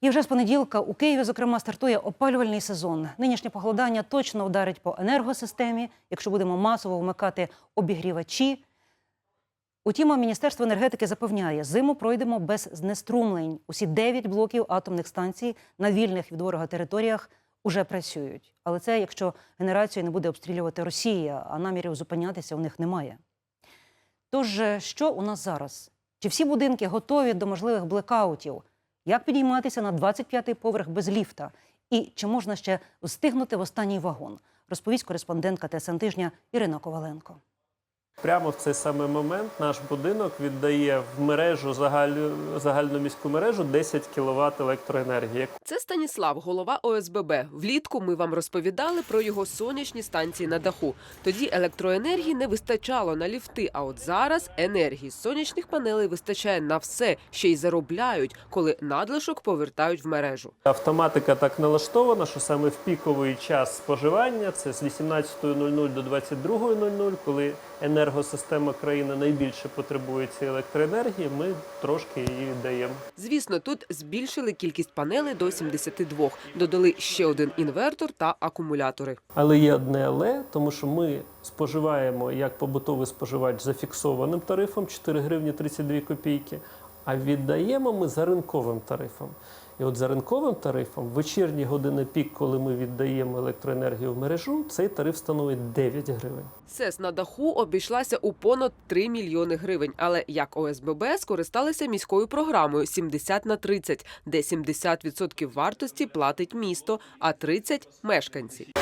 І вже з понеділка у Києві, зокрема, стартує опалювальний сезон. Нинішнє похолодання точно вдарить по енергосистемі, якщо будемо масово вмикати обігрівачі. Утім, Міністерство енергетики запевняє, зиму пройдемо без знеструмлень. Усі дев'ять блоків атомних станцій на вільних від ворога територіях уже працюють. Але це якщо генерацію не буде обстрілювати Росія, а намірів зупинятися у них немає. Тож, е, що у нас зараз? Чи всі будинки готові до можливих блекаутів? Як підійматися на 25-й поверх без ліфта? І чи можна ще встигнути в останній вагон? Розповість кореспондентка ТСН тижня Ірина Коваленко. Прямо в цей самий момент наш будинок віддає в мережу загальну, загальну міську мережу 10 кВт електроенергії. Це Станіслав, голова ОСББ. Влітку ми вам розповідали про його сонячні станції на даху. Тоді електроенергії не вистачало на ліфти. А от зараз енергії з сонячних панелей вистачає на все, ще й заробляють, коли надлишок повертають в мережу. Автоматика так налаштована, що саме в піковий час споживання, це з 18.00 до 22.00, коли енергосистема країни найбільше потребує цієї електроенергії, ми трошки її віддаємо. Звісно, тут збільшили кількість панелей до 72, додали ще один інвертор та акумулятори. Але є одне але, тому що ми споживаємо як побутовий споживач за фіксованим тарифом 4 гривні 32 копійки, а віддаємо ми за ринковим тарифом. І от за ринковим тарифом, в вечірні години пік, коли ми віддаємо електроенергію в мережу, цей тариф становить 9 гривень. СЕС на даху обійшлася у понад 3 мільйони гривень. Але як ОСББ скористалися міською програмою 70 на 30, де 70% вартості платить місто, а 30 – мешканці.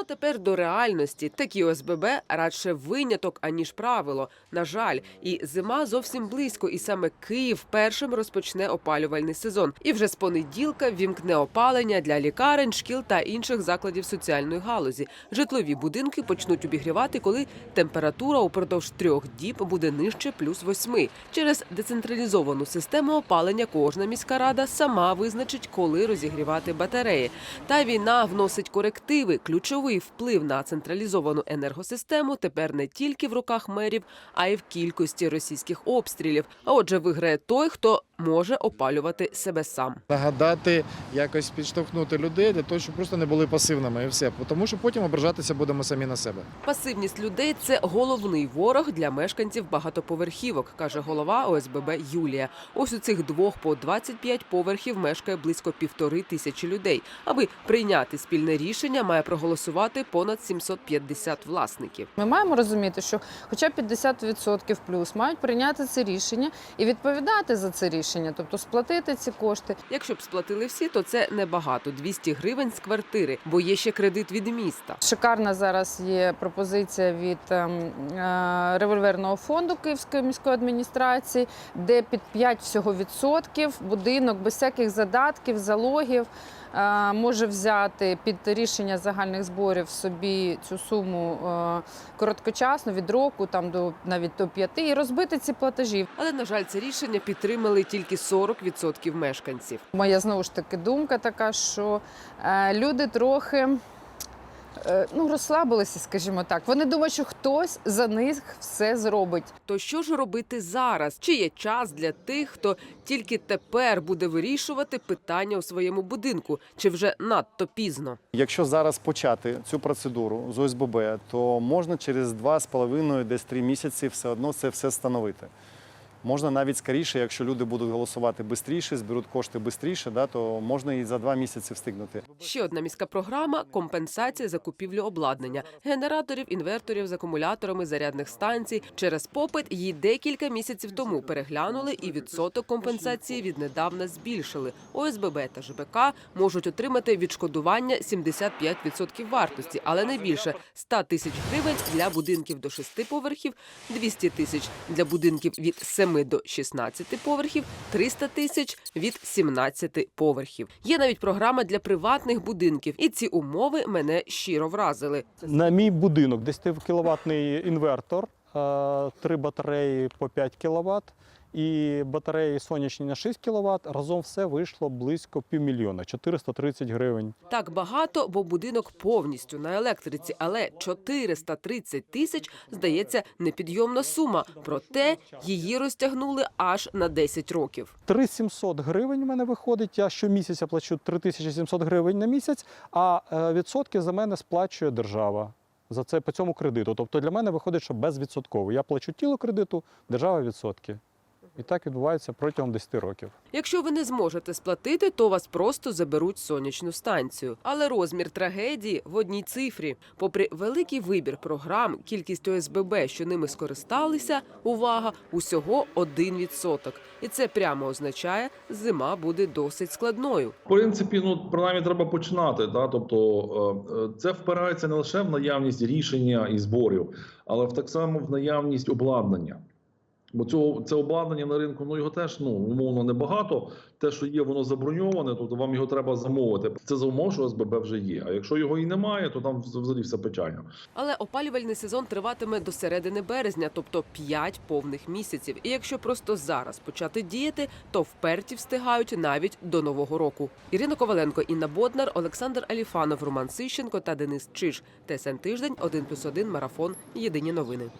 Ну тепер до реальності. Такі ОСББ радше виняток, аніж правило. На жаль, і зима зовсім близько, і саме Київ першим розпочне опалювальний сезон. І вже з понеділка вімкне опалення для лікарень, шкіл та інших закладів соціальної галузі. Житлові будинки почнуть обігрівати, коли температура упродовж трьох діб буде нижче плюс восьми. Через децентралізовану систему опалення кожна міська рада сама визначить, коли розігрівати батареї. Та війна вносить корективи. Ключовий вплив на централізовану енергосистему тепер не тільки в руках мерів, а й в кількості російських обстрілів. А отже, виграє той, хто може опалювати себе сам. нагадати, якось підштовхнути людей для того, щоб просто не були пасивними і все. Тому що потім ображатися будемо самі на себе. Пасивність людей це головний ворог для мешканців багатоповерхівок, каже голова ОСББ Юлія. Ось у цих двох по 25 поверхів мешкає близько півтори тисячі людей. Аби прийняти спільне рішення, має проголосувати понад 750 власників. Ми маємо розуміти, що хоча б 50% плюс мають прийняти це рішення і відповідати за це рішення, тобто сплатити ці кошти. Якщо б сплатили всі, то це небагато 200 гривень з квартири, бо є ще кредит від міста. Шикарна зараз є пропозиція від ем, е, револьверного фонду Київської міської адміністрації, де під 5 всього відсотків будинок без всяких задатків, залогів е, може взяти під рішення загальних зборів собі цю суму е, короткочасно від року, там до навіть до 5, і розбити ці платежі. Але на жаль, це рішення підтримали тільки 40% мешканців. Моя знову ж таки думка така, що е, люди трохи е, ну, розслабилися, скажімо так. Вони думають, що хтось за них все зробить. То що ж робити зараз? Чи є час для тих, хто тільки тепер буде вирішувати питання у своєму будинку? Чи вже надто пізно? Якщо зараз почати цю процедуру з ОСББ, то можна через 2,5 десь 3 місяці все одно це все встановити. Можна навіть скоріше, якщо люди будуть голосувати швидше, зберуть кошти швидше, да, то можна і за 2 місяці встигнути. Ще одна міська програма компенсація закупівлі обладнання, генераторів, інверторів з акумуляторами зарядних станцій. Через попит її декілька місяців тому переглянули і відсоток компенсації віднедавна збільшили. ОСББ та ЖБК можуть отримати відшкодування 75% вартості, але не більше 100 тисяч гривень для будинків до 6 поверхів, 200 тисяч для будинків від 7 до 16 поверхів, 300 тисяч від 17 поверхів. Є навіть програма для приватних будинків, і ці умови мене щиро вразили. На мій будинок 10 кіловатний інвертор, три батареї по 5 кВт і батареї сонячні на 6 кВт. Разом все вийшло близько півмільйона 430 гривень. Так багато, бо будинок повністю на електриці, але 430 тисяч здається непідйомна сума. Проте її розтягнули аж на 10 років. 3700 гривень в мене виходить. Я щомісяця плачу 3700 гривень на місяць, а е, відсотки за мене сплачує держава. За це по цьому кредиту. Тобто для мене виходить, що безвідсотково. Я плачу тіло кредиту, держава відсотки. І так відбувається протягом 10 років. Якщо ви не зможете сплатити, то вас просто заберуть сонячну станцію. Але розмір трагедії в одній цифрі. Попри великий вибір програм, кількість ОСББ, що ними скористалися, увага, усього 1%. І це прямо означає, зима буде досить складною. В принципі, ну принаймні треба починати. Да? Тобто е, е, це впирається не лише в наявність рішення і зборів, але в так само в наявність обладнання. Бо цього це обладнання на ринку, ну його теж ну умовно небагато. Те, що є, воно заброньоване, тобто вам його треба замовити. Це за умов, що СББ вже є. А якщо його і немає, то там взагалі все печально. Але опалювальний сезон триватиме до середини березня, тобто 5 повних місяців. І якщо просто зараз почати діяти, то вперті встигають навіть до нового року. Ірина Коваленко, Інна Боднар, Олександр Аліфанов, Роман Сищенко та Денис Чиж. ТСН тиждень 1+,1 марафон. Єдині новини.